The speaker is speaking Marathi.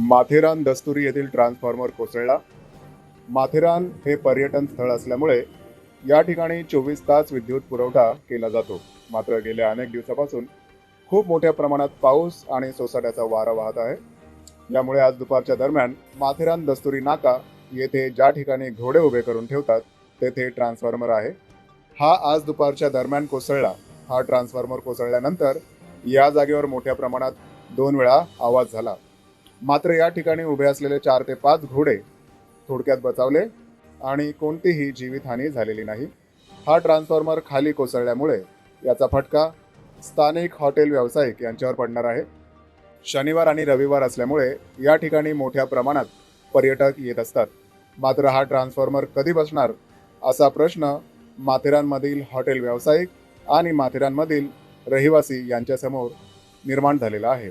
माथेरान दस्तुरी येथील ट्रान्सफॉर्मर कोसळला. माथेरान हे पर्यटन स्थळ असल्यामुळे या ठिकाणी चोवीस तास विद्युत पुरवठा केला जातो. मात्र गेल्या अनेक दिवसापासून खूप मोठ्या प्रमाणात पाऊस आणि सोसाट्याचा वारा वाहत आहे. यामुळे आज दुपारच्या दरम्यान माथेरान दस्तुरी नाका येथे ज्या ठिकाणी घोडे उभे करून ठेवतात तेथे ट्रान्सफॉर्मर आहे. हा आज दुपारच्या दरम्यान कोसळला. हा ट्रान्सफॉर्मर कोसळल्यानंतर या जागेवर मोठ्या प्रमाणात दोन वेळा आवाज झाला. मात्र या ठिकाणी उभे असलेले चार ते पाच घोडे थोडक्यात बचावले आणि कोणतीही जीवितहानी झालेली नाही. हा ट्रान्सफॉर्मर खाली कोसळल्यामुळे याचा फटका स्थानिक हॉटेल व्यावसायिक यांच्यावर पडणार आहे. शनिवार आणि रविवार असल्यामुळे या ठिकाणी मोठ्या प्रमाणात पर्यटक येत असतात. मात्र हा ट्रान्सफॉर्मर कधी बसणार असा प्रश्न माथेरानमधील हॉटेल व्यावसायिक आणि माथेरानमधील रहिवासी यांच्यासमोर निर्माण झालेला आहे.